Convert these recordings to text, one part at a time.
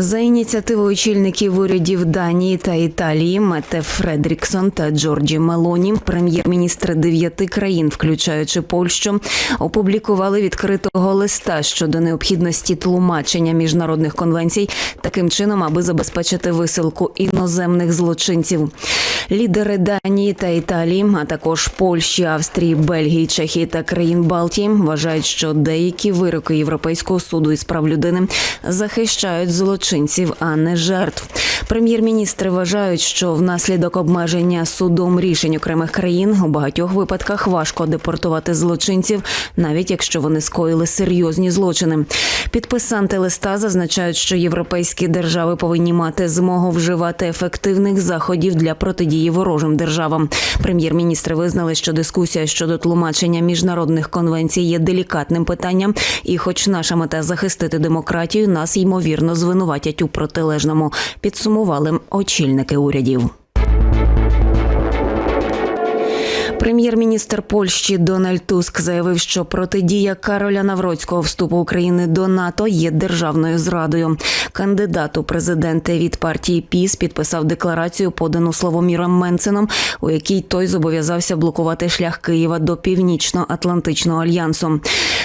За ініціативою очільників урядів Данії та Італії Мете Фредріксон та Джорджі Мелоні, прем'єр-міністри дев'яти країн, включаючи Польщу, опублікували відкритого листа щодо необхідності тлумачення міжнародних конвенцій таким чином, аби забезпечити висилку іноземних злочинців. Лідери Данії та Італії, а також Польщі, Австрії, Бельгії, Чехії та країн Балтії вважають, що деякі вироки Європейського суду із прав людини захищають злочинців, а не жертв. Прем'єр-міністри вважають, що внаслідок обмеження судом рішень окремих країн у багатьох випадках важко депортувати злочинців, навіть якщо вони скоїли серйозні злочини. Підписанти листа зазначають, що європейські держави повинні мати змогу вживати ефективних заходів для протидії ворожим державам. Прем'єр-міністри визнали, що дискусія щодо тлумачення міжнародних конвенцій є делікатним питанням, і, хоч наша мета захистити демократію, нас ймовірно звинуватять у протилежному. Підсумували очільники урядів. Прем'єр-міністр Польщі Дональд Туск заявив, що протидія Кароля Навроцького вступу України до НАТО є державною зрадою. Кандидат у президенти від партії ПІС підписав декларацію, подану Славоміром Менцином, у якій той зобов'язався блокувати шлях Києва до північно-атлантичного альянсу.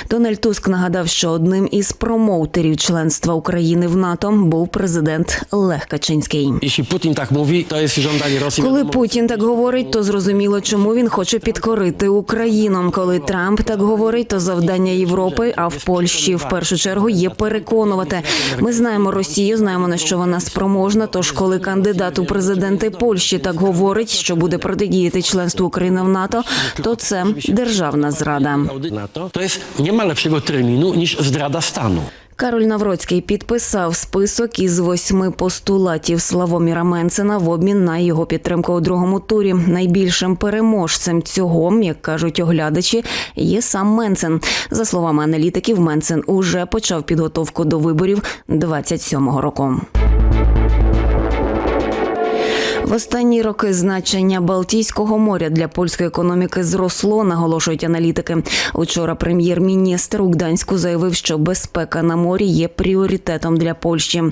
Дональд Туск нагадав, що одним із промоутерів членства України в НАТО був президент Лех Качинський. Putin tak mówi, to jest żądanie Rosji. Коли Путін так говорить, то зрозуміло, чому він хоче підкорити Україну. Коли Трамп так говорить, то завдання Європи, а в Польщі в першу чергу є переконувати. Ми знаємо Росію, знаємо на що вона спроможна. Тож, коли кандидат у президенти Польщі так говорить, що буде протидіяти членству України в НАТО, то це державна зрада. Nie ma lepszego terminu niż zdrada stanu. Кароль Навроцький підписав список із восьми постулатів Славоміра Менцена в обмін на його підтримку у другому турі. Найбільшим переможцем цього, як кажуть оглядачі, є сам Менцен. За словами аналітиків, Менцен уже почав підготовку до виборів 27-го року. В останні роки значення Балтійського моря для польської економіки зросло, наголошують аналітики. Учора прем'єр-міністр у Гданську заявив, що безпека на морі є пріоритетом для Польщі.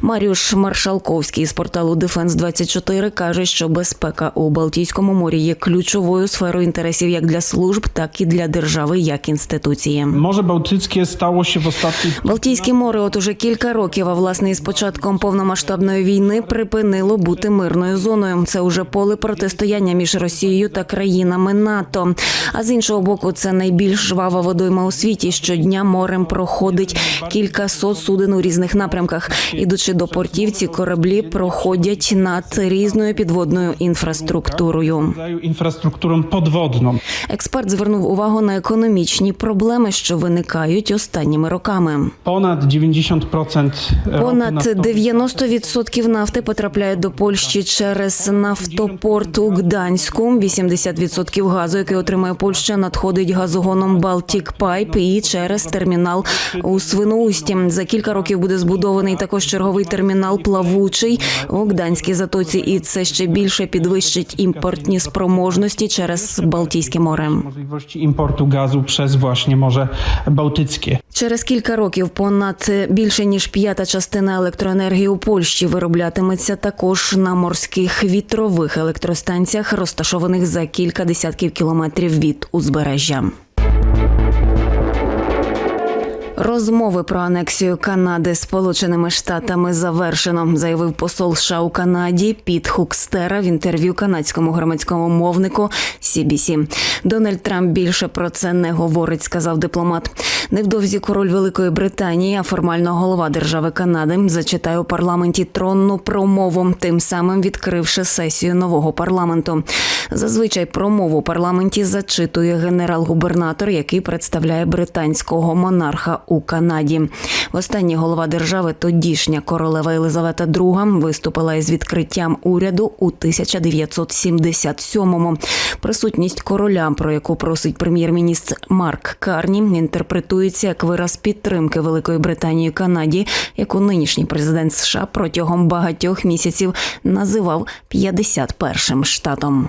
Маріуш Маршалковський з порталу Дефенс 24 каже, що безпека у Балтійському морі є ключовою сферою інтересів як для служб, так і для держави як інституції. Morze Bałtyckie stało się w ostatnich Балтійське море, от уже кілька років, а власне із початком повномасштабної війни припинило бути мирною зоною. Це уже поле протистояння між Росією та країнами НАТО. А з іншого боку, це найбільш жвава водойма у світі. Щодня морем проходить кількасот суден у різних напрямках. Ідучи до портів, ці кораблі проходять над різною підводною інфраструктурою. infrastrukturą podwodną. Експерт звернув увагу на економічні проблеми, що виникають останніми роками. Ponad 90% ropy Понад naftowej 90% нафти потрапляє до Польщі через нафтопорт у Гданську. 80% газу, який отримує Польща, надходить газогоном Baltic Pipe і через термінал у Свиноусті. За кілька років буде збудований також черговий термінал плавучий у Гданській затоці, і це ще більше підвищить імпортні спроможності через Балтійське море. możliwości importu gazu przez właśnie Morze Bałtyckie. Через кілька років понад більше ніж п'ята частина електроенергії у Польщі вироблятиметься також на морських вітрових електростанціях, розташованих за кілька десятків кілометрів від узбережжя. Розмови про анексію Канади Сполученими Штатами завершено, заявив посол США у Канаді Піт Хукстера в інтерв'ю канадському громадському мовнику CBC. Дональд Трамп більше про це не говорить, сказав дипломат. Невдовзі король Великої Британії, а формально голова держави Канади, зачитає у парламенті тронну промову, тим самим відкривши сесію нового парламенту. Зазвичай промову у парламенті зачитує генерал-губернатор, який представляє британського монарха у Канаді. Востаннє голова держави, тодішня королева Єлизавета II, виступила із відкриттям уряду у 1977-му. Присутність короля, про яку просить прем'єр-міністр Марк Карні, інтерпретується як вираз підтримки Великої Британії Канаді, яку нинішній президент США протягом багатьох місяців називав 51-м штатом.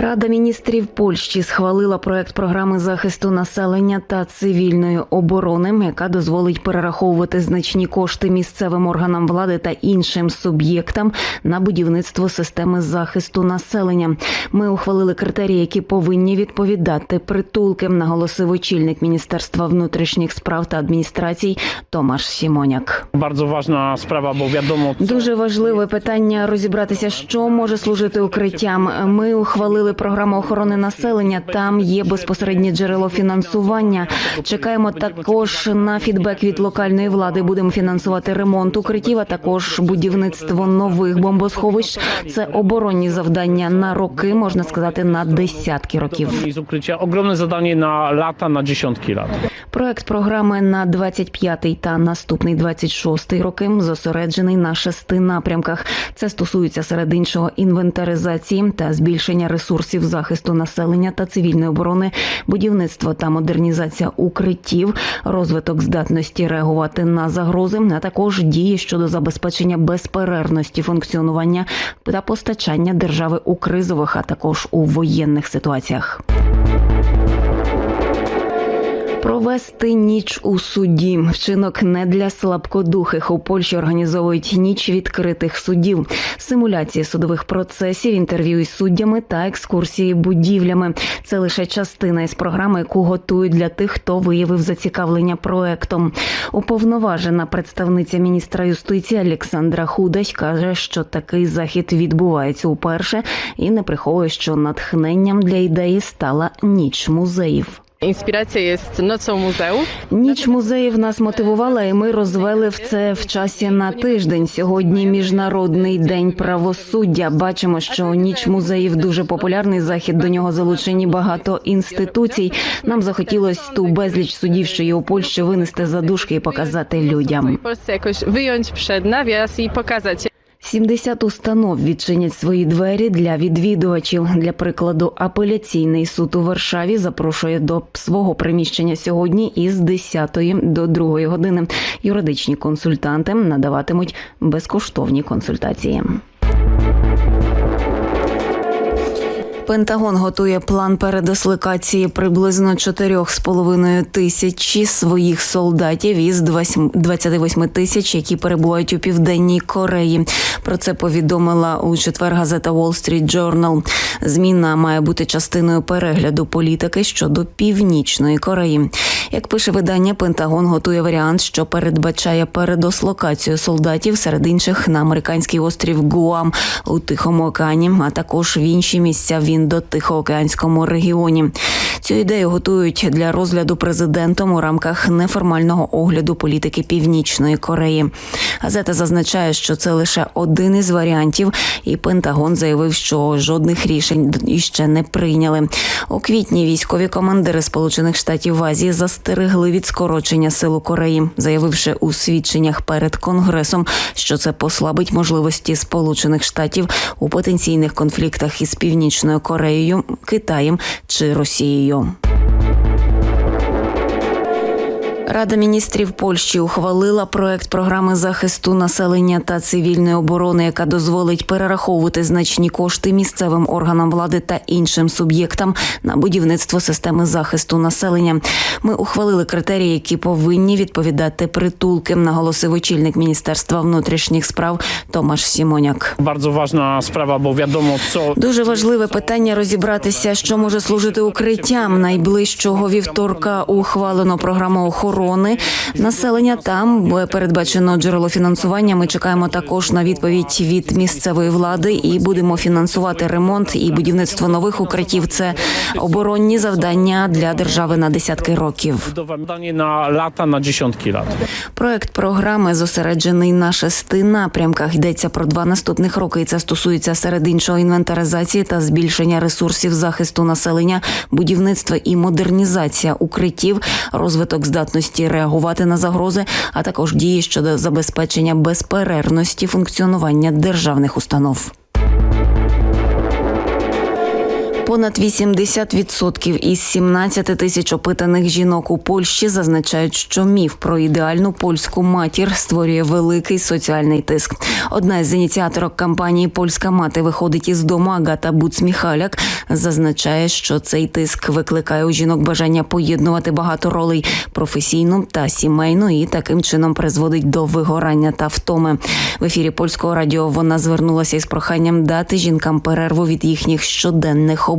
Рада міністрів Польщі схвалила проект програми захисту населення та цивільної оборони, яка дозволить перераховувати значні кошти місцевим органам влади та іншим суб'єктам на будівництво системи захисту населення. Ми ухвалили критерії, які повинні відповідати притулки, наголосив очільник Міністерства внутрішніх справ та адміністрацій Томаш Сімоняк. Ważna sprawa, bo wiadomo, co Дуже важливе питання розібратися, що може служити укриттям. Ми ухвалили програму охорони населення. Там є безпосереднє джерело фінансування. Чекаємо також на фідбек від локальної влади. Будемо фінансувати ремонт укриттів, а також будівництво нових бомбосховищ. Це оборонні завдання на роки, можна сказати, на десятки років. Огромне завдання на лата на десятки років. Проект програми на 25-й та наступний 26-й роки зосереджений на шести напрямках. Це стосується серед іншого інвентаризації та збільшення ресурсів захисту населення та цивільної оборони, будівництво та модернізація укриттів, розвиток здатності реагувати на загрози, а також дії щодо забезпечення безперервності функціонування та постачання держави у кризових, а також у воєнних ситуаціях. Провести ніч у суді. Вчинок не для слабкодухих. У Польщі організовують ніч відкритих судів, симуляції судових процесів, інтерв'ю із суддями та екскурсії будівлями. Це лише частина із програми, яку готують для тих, хто виявив зацікавлення проектом. Уповноважена представниця міністра юстиції Олександра Худась каже, що такий захід відбувається уперше і не приховує, що натхненням для ідеї стала ніч музеїв. Inspiracja jest nocą muzeów. Ніч музеїв нас мотивувала, і ми розвели в це в часі на тиждень. Сьогодні міжнародний день правосуддя. Бачимо, що ніч музеїв дуже популярний захід. До нього залучені багато інституцій. Нам захотілось ту безліч судів, що є у Польщі, винести за дужки і показати людям. Wyjąć przed nawias i pokazać 70 установ відчинять свої двері для відвідувачів. Для прикладу, апеляційний суд у Варшаві запрошує до свого приміщення сьогодні із 10 до 2 години. Юридичні консультанти надаватимуть безкоштовні консультації. Пентагон готує план передислокації приблизно 4,5 тисячі своїх солдатів із 28 тисяч, які перебувають у південній Кореї. Про це повідомила у четвер газета Wall Street Journal. Зміна має бути частиною перегляду політики щодо північної Кореї. Як пише видання, Пентагон готує варіант, що передбачає передослокацію солдатів серед інших на американський острів Гуам у Тихому океані, а також в інші місця в індо-тихоокеанському регіоні. Цю ідею готують для розгляду президентом у рамках неформального огляду політики Північної Кореї. Газета зазначає, що це лише один із варіантів, і Пентагон заявив, що жодних рішень іще не прийняли. У квітні військові командири Сполучених Штатів Азії застерегли від скорочення сил у Кореї, заявивши у свідченнях перед конгресом, що це послабить можливості Сполучених Штатів у потенційних конфліктах із Північною Китаєм чи Росією. Рада міністрів Польщі ухвалила проект програми захисту населення та цивільної оборони, яка дозволить перераховувати значні кошти місцевим органам влади та іншим суб'єктам на будівництво системи захисту населення. Ми ухвалили критерії, які повинні відповідати притулки, наголосив очільник міністерства внутрішніх справ Томаш Сімоняк. Bardzo ważna sprawa, bo wiadomo, co Дуже важливе питання розібратися, що може служити укриттям. Найближчого вівторка ухвалено програму охорони населення. Там е, передбачено джерело фінансування. Ми чекаємо також на відповідь від місцевої влади і будемо фінансувати ремонт і будівництво нових укриттів. Це оборонні завдання для держави на десятки років. na lata, na dziesiątki lat. Проект програми зосереджений на шести напрямках. Йдеться про два наступних роки. І це стосується серед іншого інвентаризації та збільшення ресурсів захисту населення, будівництва і модернізація укриттів, розвиток здатності реагувати на загрози, а також дії щодо забезпечення безперервності функціонування державних установ. Понад 80% із 17 тисяч опитаних жінок у Польщі зазначають, що міф про ідеальну польську матір створює великий соціальний тиск. Одна із ініціаторок кампанії Польська мати виходить із дому Агата Буцміхаляк зазначає, що цей тиск викликає у жінок бажання поєднувати багато ролей професійну та сімейну, і таким чином призводить до вигорання та втоми. В ефірі польського радіо вона звернулася із проханням дати жінкам перерву від їхніх щоденних обов'язків,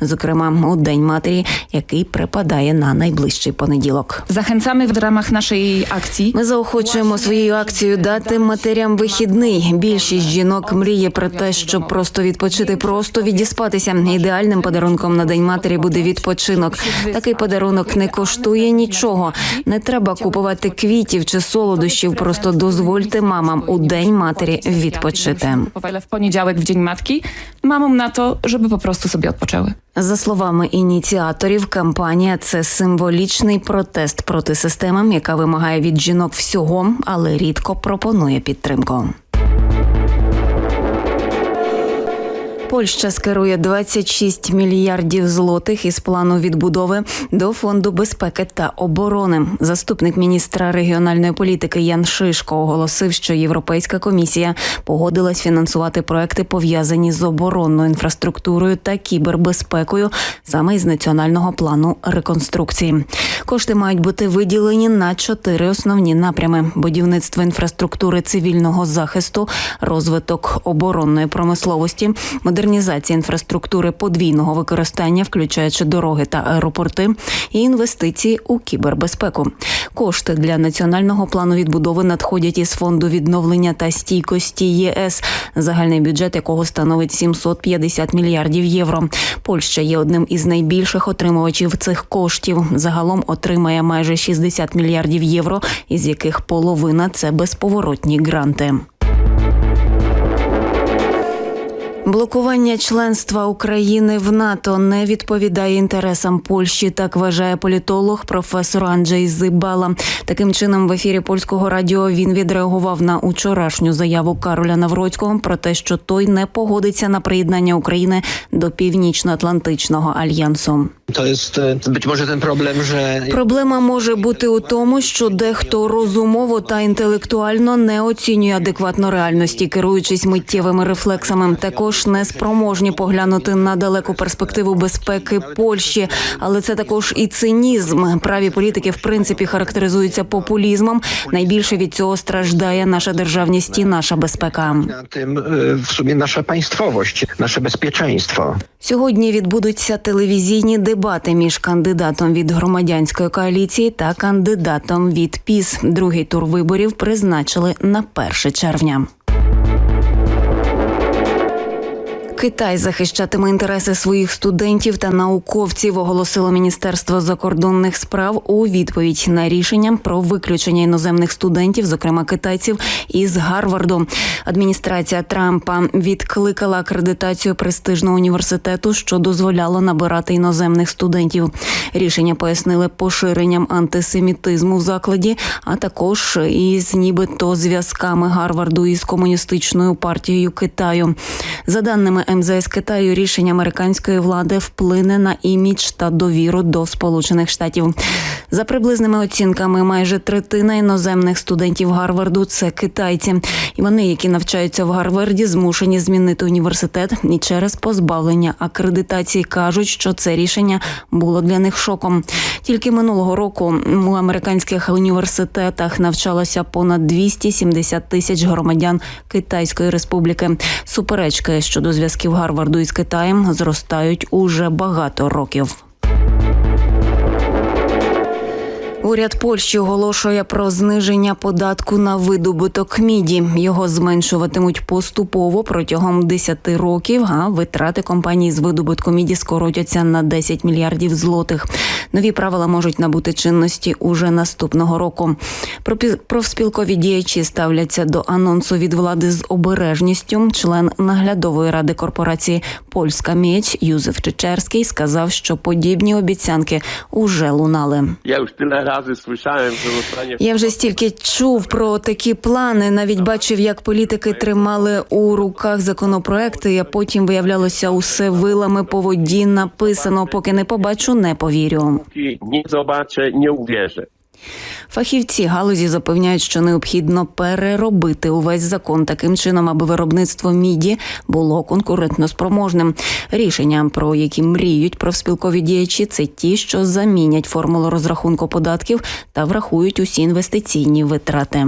зокрема у день матері, який припадає на найближчий понеділок. Zachęcamy w ramach naszej akcji Ми заохочуємо своєю акцією дати матерям вихідний. Більшість жінок мріє про те, щоб просто відпочити, просто відіспатися. Ідеальним подарунком на день матері буде відпочинок. Такий подарунок не коштує нічого. Не треба купувати квітів чи солодощів. Просто дозвольте мамам у день матері відпочити. Powele w poniedziałek w Dzień Matki mamom na to, żeby po собі відпочили. За словами ініціаторів, кампанія це символічний протест проти системи, яка вимагає від жінок всього, але рідко пропонує підтримку. Польща скерує 26 мільярдів злотих із плану відбудови до фонду безпеки та оборони. Заступник міністра регіональної політики Ян Шишко оголосив, що Європейська комісія погодилась фінансувати проекти пов'язані з оборонною інфраструктурою та кібербезпекою саме із національного плану реконструкції. Кошти мають бути виділені на чотири основні напрями: будівництво інфраструктури цивільного захисту, розвиток оборонної промисловості, модернізація інфраструктури подвійного використання, включаючи дороги та аеропорти, і інвестиції у кібербезпеку. Кошти для національного плану відбудови надходять із фонду відновлення та стійкості ЄС, загальний бюджет якого становить 750 мільярдів євро. Польща є одним із найбільших отримувачів цих коштів. Загалом отримає майже 60 мільярдів євро, із яких половина це безповоротні гранти. Блокування членства України в НАТО не відповідає інтересам Польщі. Так вважає політолог професор Анджей Зибала. Таким чином, в ефірі польського радіо він відреагував на учорашню заяву Кароля Навроцького про те, що той не погодиться на приєднання України до Північно-Атлантичного альянсу. Może ten problem, że Проблема може бути у тому, що дехто розумово та інтелектуально не оцінює адекватно реальності, керуючись миттєвими рефлексами. Також не спроможні поглянути на далеку перспективу безпеки Польщі, але це також і цинізм. Праві політики в принципі характеризуються популізмом. Найбільше від цього страждає наша державність і наша безпека. tym e, w sumie nasza państwowość, nasze bezpieczeństwo. Сьогодні відбудуться телевізійні дебати між кандидатом від громадянської коаліції та кандидатом від ПІС. Другий тур виборів призначили на 1 червня. Китай захищатиме інтереси своїх студентів та науковців, оголосило Міністерство закордонних справ у відповідь на рішення про виключення іноземних студентів, зокрема китайців, із Гарварду. Адміністрація Трампа відкликала акредитацію престижного університету, що дозволяло набирати іноземних студентів. Рішення пояснили поширенням антисемітизму в закладі, а також із нібито зв'язками Гарварду із комуністичною партією Китаю. За даними МЗС Китаю, рішення американської влади вплине на імідж та довіру до Сполучених Штатів. За приблизними оцінками, майже третина іноземних студентів Гарварду це китайці, і вони, які навчаються в Гарварді, змушені змінити університет і через позбавлення акредитації кажуть, що це рішення було для них шоком. Тільки минулого року у американських університетах навчалося понад 270 тисяч громадян Китайської республіки. Суперечки щодо зв'язків Гарварду із Китаєм зростають уже багато років. Уряд Польщі оголошує про зниження податку на видобуток міді. Його зменшуватимуть поступово протягом 10 років. А витрати компанії з видобутку міді скоротяться на 10 мільярдів злотих. Нові правила можуть набути чинності уже наступного року. Профспілкові діячі ставляться до анонсу від влади з обережністю. Член наглядової ради корпорації Польська Міч Юзеф Чечерський сказав, що подібні обіцянки уже лунали. Już razy razy słyszałem, że. Я вже стільки чув про такі плани, навіть бачив, як політики тримали у руках законопроекти, а потім виявлялося усе вилами по воді написано. Поки не побачу, не повірю. Ні, zobaczę, nie uwierzę. Фахівці галузі запевняють, що необхідно переробити увесь закон таким чином, аби виробництво міді було конкурентноспроможним. Рішення, про які мріють профспілкові діячі, це ті, що замінять формулу розрахунку податків та врахують усі інвестиційні витрати.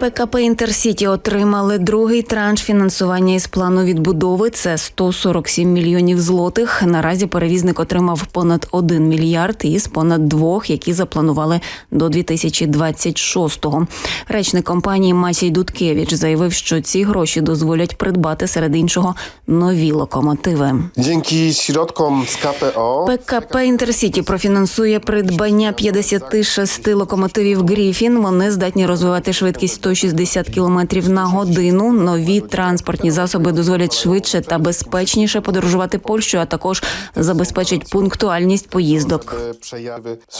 ПКП Інтерсіті отримали другий транш фінансування із плану відбудови. Це 147 мільйонів злотих. Наразі перевізник отримав понад 1 мільярд із понад двох, які запланували до 2026-го. Речник компанії Матій Дудкевич заявив, що ці гроші дозволять придбати серед іншого нові локомотиви. Dzięki środkom z KPO ПКП Інтерсіті профінансує придбання 56 локомотивів Гріфін. Вони здатні розвивати швидкість 160 км на годину. Нові транспортні засоби дозволять швидше та безпечніше подорожувати Польщею, а також забезпечать пунктуальність поїздок.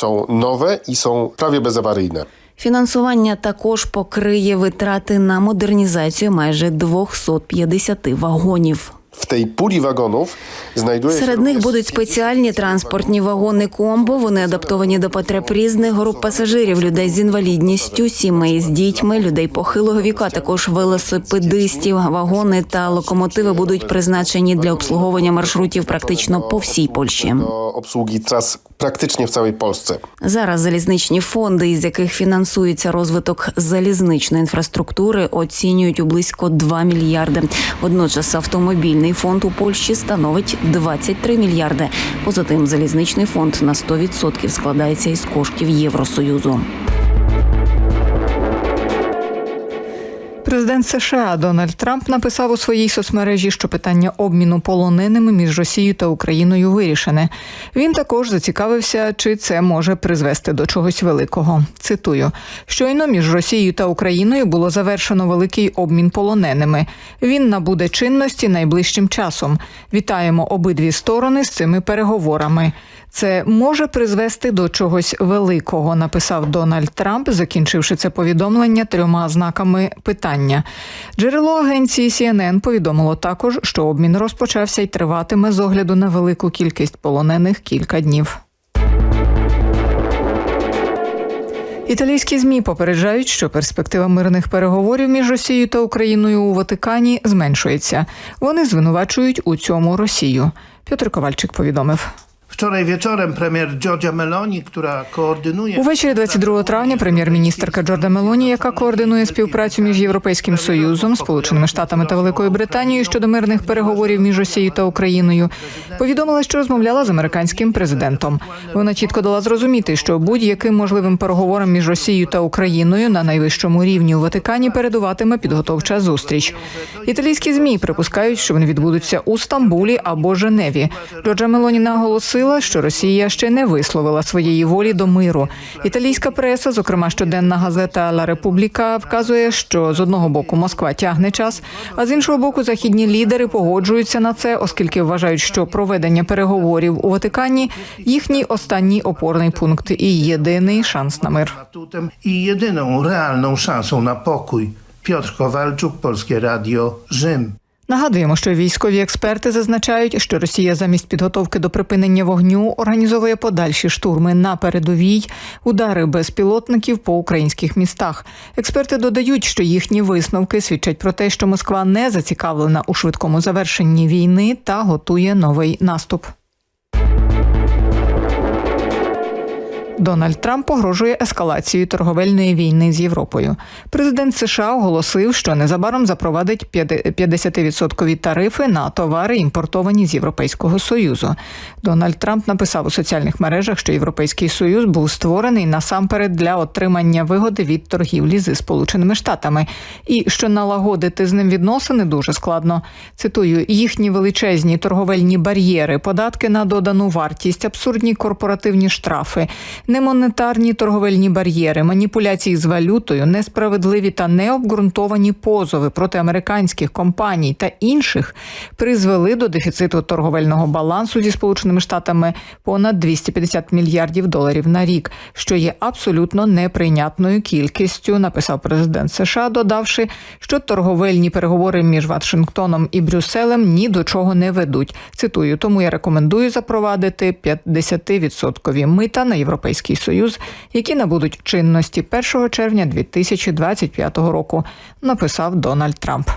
są nowe i są prawie bezawaryjne. Фінансування також покриє витрати на модернізацію майже 250 вагонів. W тій пулі вагонів знайдує Серед них будуть спеціальні транспортні вагони комбо. Вони адаптовані до потреб різних груп пасажирів, людей з інвалідністю, сімей з дітьми, людей похилого віку, а також велосипедистів. Вагони та локомотиви будуть призначені для обслуговування маршрутів практично по всій Польщі. Обслуги tras praktycznie w całej Polsce. Зараз залізничні фонди, із яких фінансується розвиток залізничної інфраструктури, оцінюють у близько 2 мільярди. Водночас автомобільний фонд у Польщі становить 23 мільярди. Поза тим, залізничний фонд на 100% складається із коштів Євросоюзу. Президент США Дональд Трамп написав у своїй соцмережі, що питання обміну полоненими між Росією та Україною вирішене. Він також зацікавився, чи це може призвести до чогось великого. Цитую: щойно між Росією та Україною було завершено великий обмін полоненими. Він набуде чинності найближчим часом. Вітаємо обидві сторони з цими переговорами. Це може призвести до чогось великого, написав Дональд Трамп, закінчивши це повідомлення трьома знаками питання. Джерело агенції CNN повідомило також, що обмін розпочався і триватиме з огляду на велику кількість полонених кілька днів. Італійські змі попереджають, що перспектива мирних переговорів між Росією та Україною у Ватикані зменшується. Вони звинувачують у цьому Росію. Петр Ковальчик повідомив. Wczoraj wieczorem premier Giorgia Meloni, która koordynuje... Увечері 22 травня прем'єр-міністрка Джорда Мелоні, яка координує співпрацю між Європейським союзом, Сполученими Штатами та Великою Британією щодо мирних переговорів між Росією та Україною, повідомила, що розмовляла з американським президентом. Вона чітко дала зрозуміти, що будь-яким можливим переговорам між Росією та Україною на найвищому рівні у Ватикані передуватиме підготовча зустріч. Італійські змі припускають, що вони відбудуться у Стамбулі або Женеві. Джорджа Мелоні наголосила, що Росія ще не висловила своєї волі до миру. Італійська преса, зокрема щоденна газета Ла Републіка, вказує, що з одного боку Москва тягне час, а з іншого боку, західні лідери погоджуються на це, оскільки вважають, що проведення переговорів у Ватикані їхній останній опорний пункт і єдиний шанс на мир. I jedyną realną szansą na pokój. Piotr Kowalczuk, Polskie Radio, Rzym. Нагадуємо, що військові експерти зазначають, що Росія замість підготовки до припинення вогню організовує подальші штурми на передовій, удари безпілотників по українських містах. Експерти додають, що їхні висновки свідчать про те, що Москва не зацікавлена у швидкому завершенні війни та готує новий наступ. Дональд Трамп погрожує ескалацією торговельної війни з Європою. Президент США оголосив, що незабаром запровадить 50% тарифи на товари, імпортовані з Європейського союзу. Дональд Трамп написав у соціальних мережах, що Європейський Союз був створений насамперед для отримання вигоди від торгівлі зі Сполученими Штатами, і що налагодити з ним відносини дуже складно. Цитую: їхні величезні торговельні бар'єри, податки на додану вартість, абсурдні корпоративні штрафи Немонетарні торговельні бар'єри, маніпуляції з валютою, несправедливі та необґрунтовані позови проти американських компаній та інших призвели до дефіциту торговельного балансу зі Сполученими Штатами понад 250 мільярдів доларів на рік, що є абсолютно неприйнятною кількістю, написав президент США, додавши, що торговельні переговори між Вашингтоном і Брюсселем ні до чого не ведуть. Цитую, тому я рекомендую запровадити 50-відсоткові мита на європейський союз, які набудуть чинності 1 червня 2025 року. Написав Дональд Трамп.